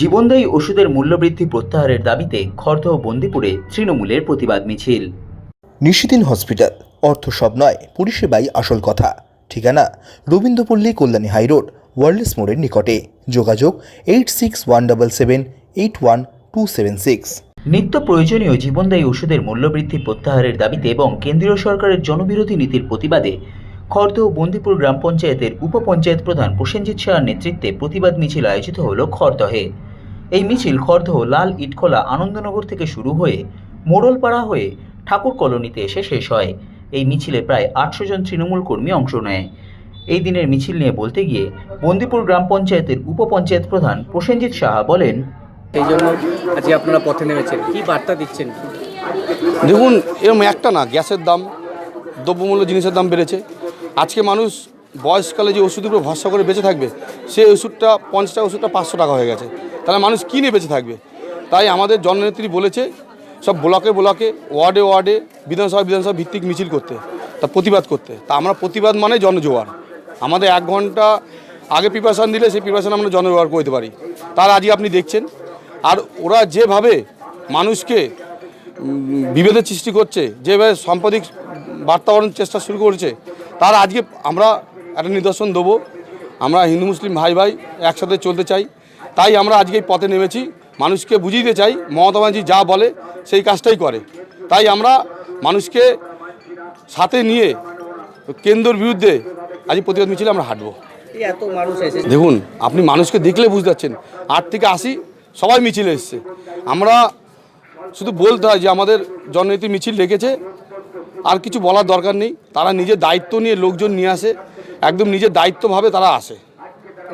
জীবনদায়ী ওষুধের মূল্যবৃদ্ধি প্রত্যাহারের দাবিতে খড়দহ বন্দিপুরে তৃণমূলের প্রতিবাদ মিছিল। নিশিদিন হসপিটাল অর্থ সব নয় পরিষেবাই আসল কথা। ঠিকানা রবীন্দ্রপল্লী কল্যাণী হাইরোড ওয়ার্ল্ডস মোড়ের নিকটে। যোগাযোগ eight six one double seven eight one two seven six নিত্য প্রয়োজনীয় জীবনদায়ী ওষুধের মূল্যবৃদ্ধি প্রত্যাহারের দাবিতে এবং কেন্দ্রীয় সরকারের জনবিরোধী নীতির প্রতিবাদে খড়দহ বন্দিপুর গ্রাম পঞ্চায়েতের উপপঞ্চায়েত প্রধান প্রসেনজিৎ শাহর নেতৃত্বে প্রতিবাদ মিছিল আয়োজিত হল খড়দহে এই মিছিল খড়দহ লাল ইটখোলা আনন্দনগর থেকে শুরু হয়ে মোড়লপাড়া হয়ে ঠাকুর কলোনিতে এসে শেষ হয়। এই মিছিলে প্রায় আটশো জন তৃণমূল কর্মী অংশ নেয়। এই দিনের মিছিল নিয়ে বলতে গিয়ে বন্দিপুর গ্রাম পঞ্চায়েতের উপপঞ্চায়েত প্রধান প্রসেনজিৎ সাহা বলেন এই জন্য আজকে আপনারা পথে নেমেছেন। কি বার্তা দিচ্ছেন? দেখুন এরকম একটা না গ্যাসের দাম দ্রব্যমূল্য জিনিসের দাম বেড়েছে। আজকে মানুষ বয়সকালে যে ওষুধের উপর ভরসা করে বেঁচে থাকবে সেই ওষুধটা পঞ্চাশ টাকা ওষুধটা পাঁচশো টাকা হয়ে গেছে। তাহলে মানুষ কী নিয়ে বেঁচে থাকবে? তাই আমাদের জননেত্রী বলেছে, সব ব্লকে ব্লকে, ওয়ার্ডে ওয়ার্ডে, বিধানসভা বিধানসভা ভিত্তিক মিছিল করতে, তা প্রতিবাদ করতে। তা আমরা প্রতিবাদ মানে জনজোয়ার। আমাদের এক ঘণ্টা আগে প্রিপারেশান দিলে সেই প্রিপারেশান আমরা জনজোয়ার করতে পারি। তার আজকে আপনি দেখছেন। আর ওরা যেভাবে মানুষকে বিভেদের সৃষ্টি করছে, যেভাবে সাম্প্রতিক বার্তাবরণ চেষ্টা শুরু করেছে, তার আজকে আমরা একটা নিদর্শন দেবো। আমরা হিন্দু, মুসলিম ভাই ভাই একসাথে চলতে চাই। তাই আমরা আজকে এই পথে নেমেছি। মানুষকে বুঝিয়ে চাই মমতা ব্যানার্জি যা বলে সেই কাজটাই করে। তাই আমরা মানুষকে সাথে নিয়ে কেন্দ্রের বিরুদ্ধে আজ প্রতিবাদ মিছিলে আমরা হাঁটবো। দেখুন আপনি মানুষকে দেখলে বুঝতে পারছেন। আট থেকে আশি সবাই মিছিলে এসছে। আমরা শুধু বলতে হয় যে আমাদের জননীতি মিছিল ডেকেছে। আর কিছু বলার দরকার নেই। তারা নিজের দায়িত্ব নিয়ে লোকজন নিয়ে আসে। একদম নিজের দায়িত্বভাবে তারা আসে।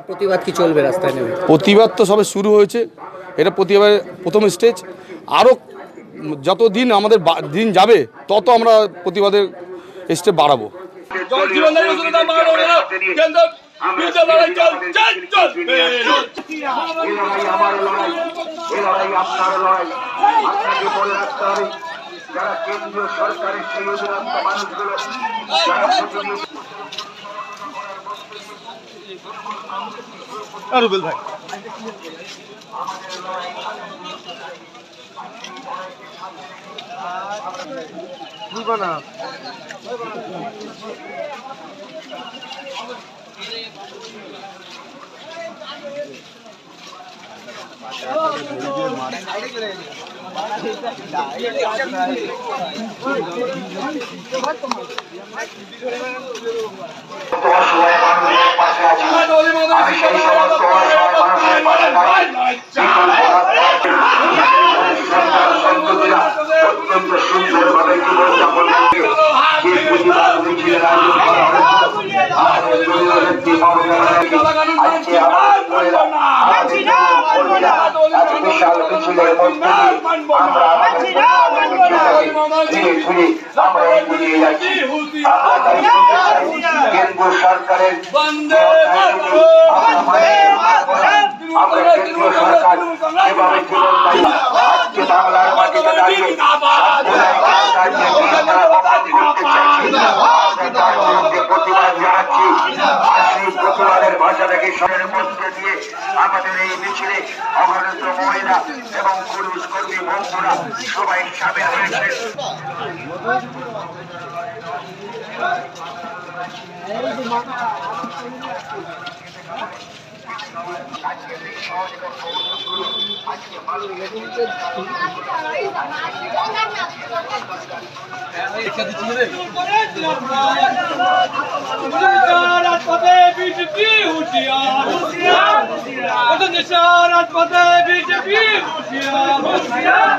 প্রতিবাদ কি চলবে রাস্তায় নেমে? প্রতিবাদ তো সবে শুরু হয়েছে। এটা প্রতিবাদের প্রথম স্টেজ আরও যত দিন আমাদের বা- দিন যাবে তত আমরা প্রতিবাদের স্টেপ বাড়াবো। জল জীবনের ওষুধের দাম বাড়ানো হবে না কেন্দ্র বিরুদ্ধে লড়াই চলছে চলবে এই লড়াই আমার লড়াই এই লড়াই আপনার লড়াই। আপনাকে রাখতে হবে যারা কেন্দ্রীয় সরকারের সেই অধীনস্থ মানুষগুলো যারা প্রতিনিয়ত অসহায় মানুষের পাশে আছি আমি সেই সমস্ত মানুষের পাশে অত্যন্ত সুন্দরভাবে জীবনযাপন যে প্রতিবাদ মিছিলের আয়োজন করা হয়েছে আমাদের দলীয় নেত্রী আজকে আমাদের মহিলা আমাদের যুবক কর্মীরা এত বিশাল মিছিলের মধ্যে আমরা আমাদের ধীরে আমরা এগিয়ে যাচ্ছি কেন্দ্র সরকারের বন্দে আমরা মানে- আমরা কেন্দ্রীয় সরকার যেভাবে জীবনদায়ী আজকে বাংলার মাটিতে দাঁড়িয়ে রাজ্যে বিরোধিতা করতে চাইছি আমরা তার বিরুদ্ধে প্রতিবাদ জানাচ্ছি আর সেই প্রতিবাদের সবের মধ্যে দিয়ে আমাদের এই মিছিলে অগণিত মহিলা এবং পুরুষ কর্মী বন্ধুরা সবাই সামিল হয়েছে। রাজপথে বিজেপি হুঁশিয়ার দেশের রাজপথে বিজেপি হুঁশিয়ার হুঁশিয়ার